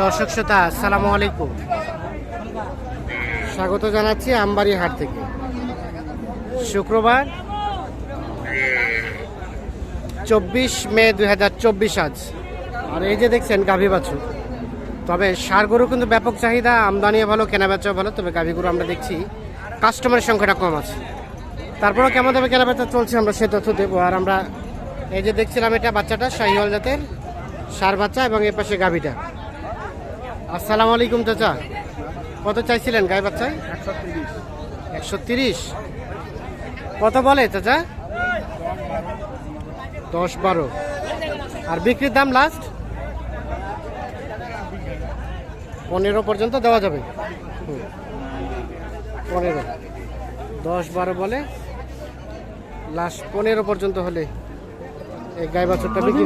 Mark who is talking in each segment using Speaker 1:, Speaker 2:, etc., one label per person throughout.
Speaker 1: দর্শক শ্রোতা, আসসালামু আলাইকুম। স্বাগত জানাচ্ছি আমবাড়ি হাট থেকে। শুক্রবার, চব্বিশ মে দুই হাজার চব্বিশ আজ। আর এই যে দেখছেন গাভী বাছু তবে সার গরু কিন্তু ব্যাপক চাহিদা, আমদানিও ভালো কেনা বেচাও ভালো, তবে গাভী গরু আমরা দেখছি কাস্টমারের সংখ্যাটা কম আছে। তারপরেও কেমন দামে কেনা বেচা চলছে আমরা সে তথ্য দেবো। আর আমরা এই যে দেখছিলাম এটা বাচ্চাটা, শাহিওয়াল জাতের সার বাচ্চা এবং এ পাশে গাভীটা। আসসালামু আলাইকুম চাচা। কত চাইছিলেন গাই বাচ্চায় একশো তিরিশ। কত বলে চাচা? দশ বারো। আর বিক্রির দাম লাস্ট পনেরো পর্যন্ত দেওয়া যাবে। পনেরো। দশ বারো বলে। লাস্ট পনেরো পর্যন্ত হলে গাই বাছুরটা বিক্রি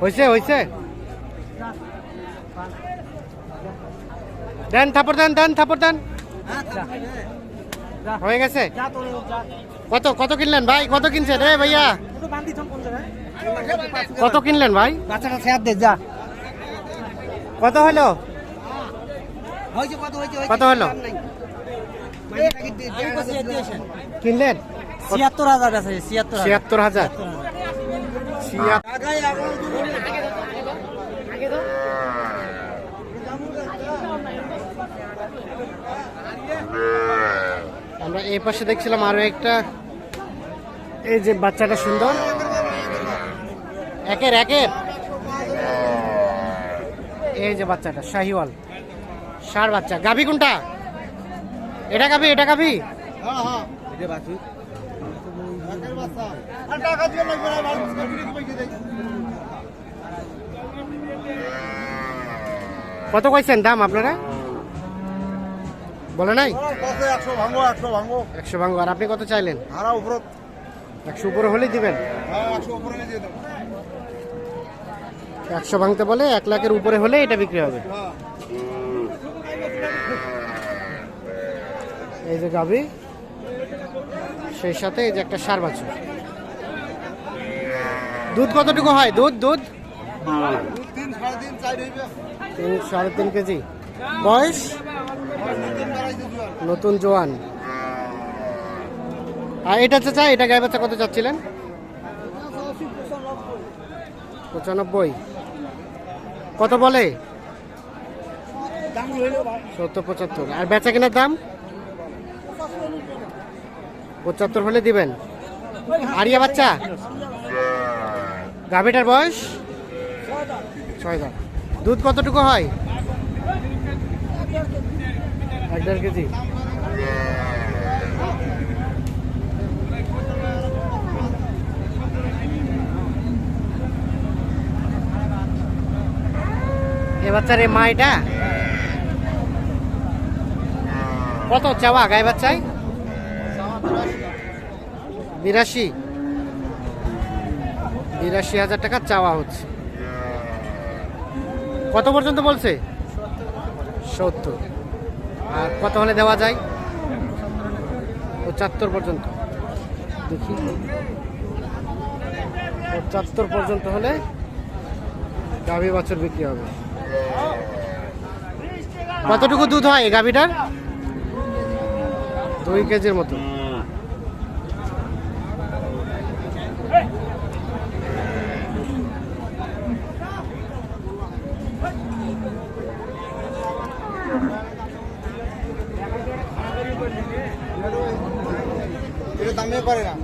Speaker 1: হয়েছে হয়েছে দেন থাপড় দেন দেন থাপড় দেন। হয়ে গেছে? কত কত কিনলেন ভাই? কত কিনছেন? রে ভাইয়া। কত কিনলেন ভাই?
Speaker 2: বাচ্চাটা যা।
Speaker 1: কত হলো?
Speaker 2: কত
Speaker 1: হলো? কিনলেন?
Speaker 2: ছিয়াত্তর হাজার আছে ছিয়াত্তর
Speaker 1: ছিয়াত্তর হাজার। আমরা এই পাশে দেখছিলাম আরও একটা। এই যে বাচ্চাটা সুন্দর। একের একের। এই যে বাচ্চাটা শাহিওয়াল। সার বাচ্চা। গাভি কোনটা? এটা গাভি এটা গাভি? কত কইছেন দাম আপনারা? বলে নাই?
Speaker 3: একশো ভাঙবো একশো
Speaker 1: ভাঙ্গ আর আপনি কত চাইলেন?
Speaker 3: উপর
Speaker 1: একশো উপরে হলেই দিবেন।
Speaker 3: একশো
Speaker 1: ভাঙতে বলে এক লাখের উপরে হলে এটা বিক্রি হবে। এই যে গাভি, সেই সাথে এই যে একটা সার বাছুর। দুধ কতটুকু হয়? দুধ দুধ?
Speaker 3: তিন সাড়ে তিন
Speaker 1: তিন সাড়ে তিন কেজি। বয়স? নতুন জোয়ান। আর এটা চাচা এটা গায়ে বাচ্চা কত চাচ্ছিলেন? পঁচানব্বই। কত বলে? সত্তর পঁচাত্তর। আর বেচা কেনার দাম? পঁচাত্তর হলে দিবেন। আরিয়া বাচ্চা? গাভিটার বয়স? ছয় দাম দুধ কতটুকু হয়? কেজি। এ বাচ্চার এ মা এটা? কত চাওয়া গায়ে বাচ্চায়? বিরাশি। বিরাশি হাজার টাকা চাওয়া হচ্ছে। কত পর্যন্ত বলছে? সত্তর। আর কত হলে দেওয়া যায়? পঁচাত্তর পর্যন্ত। দেখি। পঁচাত্তর পর্যন্ত হলে গাভী বছর বিক্রি হবে। কতটুকু দুধ হয় গাভীটার? দুই কেজির মতো।
Speaker 3: এটা দামে পারে না।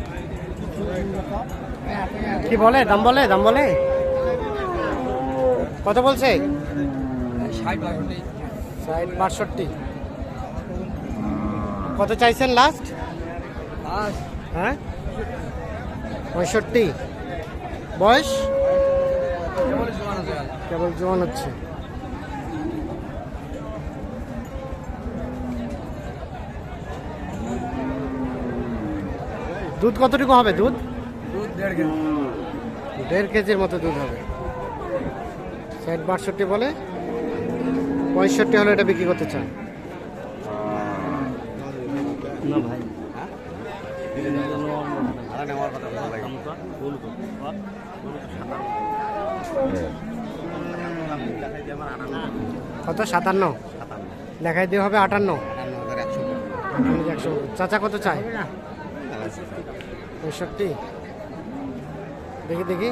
Speaker 1: কি বলে? দাম বলে? দাম বলে? কত বলছে? ষাট বাষট্টি। কত চাইছেন লাস্ট হ্যাঁ? পঁয়ষট্টি। বয়স? কেবল জোয়ান হচ্ছে। দুধ কতটুকু হবে দুধ?
Speaker 2: দুধ দেড় কেজি।
Speaker 1: দেড় কেজির মতো দুধ হবে। ষাট বাষট্টি বলে পঁয়ষট্টি হলে এটা বিক্রি করতে চান। কত? সাতান্ন? লেখাই দিয়ে হবে আটান্ন। একশো। চাচা কত চাই পঁয়ষট্টি দেখি দেখি।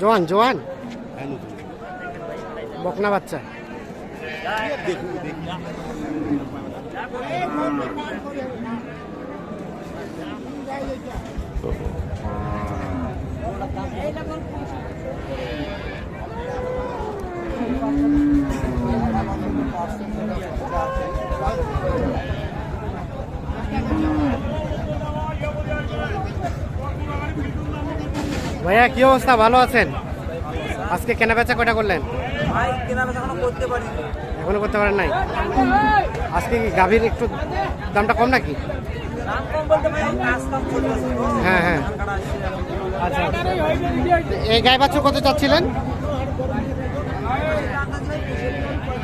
Speaker 1: জোয়ান জোয়ান। বকনা বাচ্চা। ভাইয়া কি অবস্থা? ভালো আছেন? আজকে কেনা বেচা কয়টা করলেন?
Speaker 2: এখনও করতে
Speaker 1: পারেন। নাই? আজকে কি গাভীর একটু দামটা কম নাকি? হ্যাঁ হ্যাঁ।
Speaker 2: কাটা এখন।
Speaker 1: আচ্ছা এই গায়ে বাছুর কত চাচ্ছিলেন?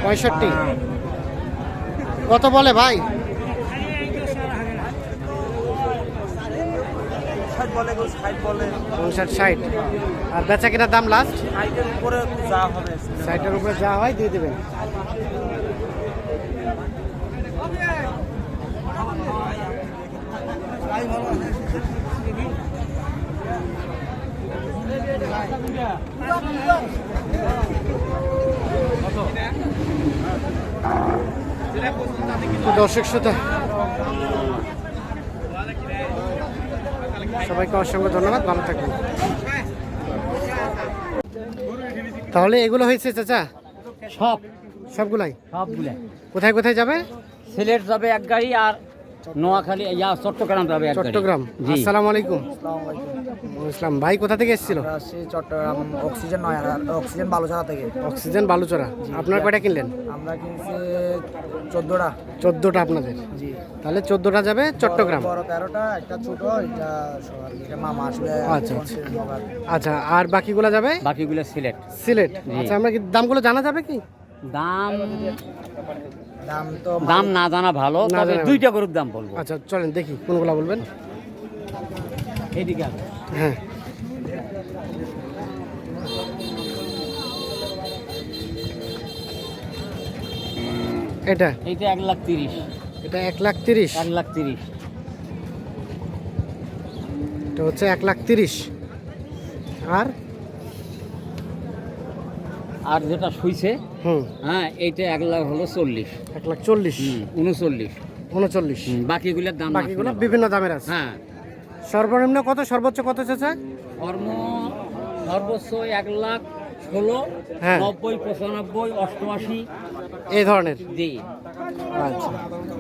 Speaker 1: পঁয়ষট্টি। কত বলে ভাই?
Speaker 2: ষাট
Speaker 1: আর বেচা কেনার দাম লাস্ট
Speaker 2: ষাটের উপরে যা
Speaker 1: উপরে যা হয় দিয়ে দেবেন। তো দর্শক শ্রোতা সবাইকে অসংখ্য ধন্যবাদ ভালো থাকবেন। তাহলে এগুলো হয়েছে চাচা?
Speaker 2: সব।
Speaker 1: সবগুলাই?
Speaker 2: সবগুলা
Speaker 1: কোথায় কোথায় যাবে?
Speaker 2: সিলেট যাবে এক গাড়ি আর নোয়াখালী ইয়া চট্টগ্রাম যাবে
Speaker 1: চট্টগ্রাম। আসসালামু আলাইকুম। ইসলাম ভাই কোথা থেকে এসেছিল?
Speaker 2: আসছি চট্টগ্রাম অক্সিজেন নয় অক্সিজেন বালুছড়া থেকে।
Speaker 1: অক্সিজেন বালুচরা। আপনার কয়টা কিনলেন?
Speaker 2: আমরা কিনছি চোদ্দোটা।
Speaker 1: চোদ্দোটা আপনাদের?
Speaker 2: জি।
Speaker 1: তাহলে চোদ্দোটা যাবে চট্টগ্রাম।
Speaker 2: বড় তেরোটা একটা ছোট এটা মামা আসলে
Speaker 1: আচ্ছা, আচ্ছা। আচ্ছা আর বাকিগুলো যাবে?
Speaker 2: বাকিগুলো সিলেট।
Speaker 1: সিলেট। আচ্ছা আমরা কি দামগুলো জানা যাবে কি?
Speaker 2: দাম
Speaker 3: দাম তো
Speaker 2: দাম না জানা ভালো
Speaker 1: না
Speaker 2: তবে
Speaker 1: জানা
Speaker 2: দুইটা গরুর দাম বলব।
Speaker 1: আচ্ছা চলেন দেখি কোনগুলো বলবেন?
Speaker 2: এইদিকে
Speaker 1: হ্যাঁ। এটা?
Speaker 2: এইটা এক লাখ তিরিশ।
Speaker 1: এটা এক লাখ তিরিশ?
Speaker 2: এক লাখ তিরিশ।
Speaker 1: এটা হচ্ছে এক লাখ তিরিশ। আর?
Speaker 2: আর যেটা শুইছে?
Speaker 1: হুম।
Speaker 2: হ্যাঁ এইটা এক লাখ হলো চল্লিশ।
Speaker 1: এক লাখ চল্লিশ।
Speaker 2: উনচল্লিশ।
Speaker 1: উনচল্লিশ।
Speaker 2: বাকিগুলোর দাম
Speaker 1: বাকিগুলো বিভিন্ন দামের আছে।
Speaker 2: হ্যাঁ।
Speaker 1: সর্বনিম্ন কত সর্বোচ্চ কত চাচা?
Speaker 2: কর্ম সর্বোচ্চ এক লাখ ষোলো
Speaker 1: হ্যাঁ।
Speaker 2: নব্বই পঁচানব্বই অষ্টআশি।
Speaker 1: এই ধরনের?
Speaker 2: জি।
Speaker 1: আচ্ছা।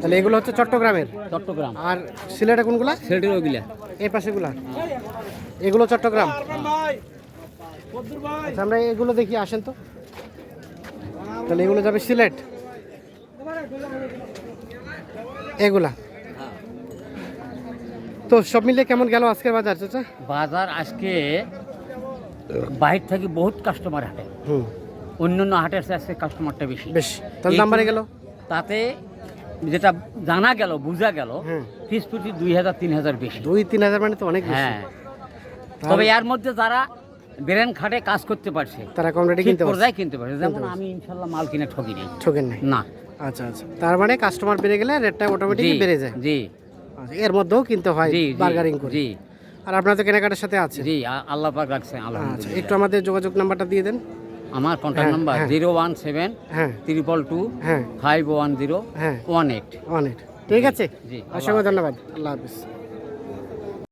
Speaker 1: তাহলে এগুলো হচ্ছে চট্টগ্রামের?
Speaker 2: চট্টগ্রাম।
Speaker 1: আর সিলেটে কোনগুলা?
Speaker 2: সিলেটের ওইগুলা।
Speaker 1: এই পাশেগুলা? এগুলো চট্টগ্রাম? আচ্ছা আমরা এগুলো দেখি আসেন তো। তাহলে এগুলো যাবে সিলেট। এগুলা। তো সব মিলিয়ে কেমন গেল আজকের বাজার চাচা?
Speaker 2: বাজার আজকে বাহির থেকে বহুত কাস্টমার হাটে। অন্য অন্য হাটের চেয়ে আজকে কাস্টমারটা বেশি।
Speaker 1: বেশ তাহলে দাম বাড়ে গেল?
Speaker 2: তাতে যেটা জানা গেল বোঝা গেল ফিস প্রতি দুই হাজার তিন হাজার বেশি।
Speaker 1: দুই তিন হাজার মানে তো অনেক
Speaker 2: হ্যাঁ। তবে এর মধ্যে যারা ব্রেন খাটে কাজ করতে পারছে
Speaker 1: তারা কম রেটে কিনতে পারছে।
Speaker 2: কিনতে পারছে। যেমন আমি ইনশাল্লাহ মাল কিনে ঠকি নেই
Speaker 1: ঠকেন নাই
Speaker 2: না।
Speaker 1: আচ্ছা আচ্ছা। তার মানে কাস্টমার বেড়ে গেলে রেটটা অটোমেটিকলি
Speaker 2: জি
Speaker 1: বেড়ে যায়।
Speaker 2: জি।
Speaker 1: এর মধ্যেও কিনতে হয় বার্গারিং করে।
Speaker 2: জি।
Speaker 1: আর আপনার তো কেনাকাটার সাথে আছে
Speaker 2: জি আল্লাহ পাক রাখছে
Speaker 1: আচ্ছা
Speaker 2: আলহামদুলিল্লাহ
Speaker 1: একটু আমাদের যোগাযোগ নাম্বারটা দিয়ে দেন।
Speaker 2: আমার contact number. Zero one seven triple two five one zero one eight
Speaker 1: অনেক ঠিক আছে?
Speaker 2: জি
Speaker 1: অসংখ্য ধন্যবাদ। আল্লাহ হাফিজ।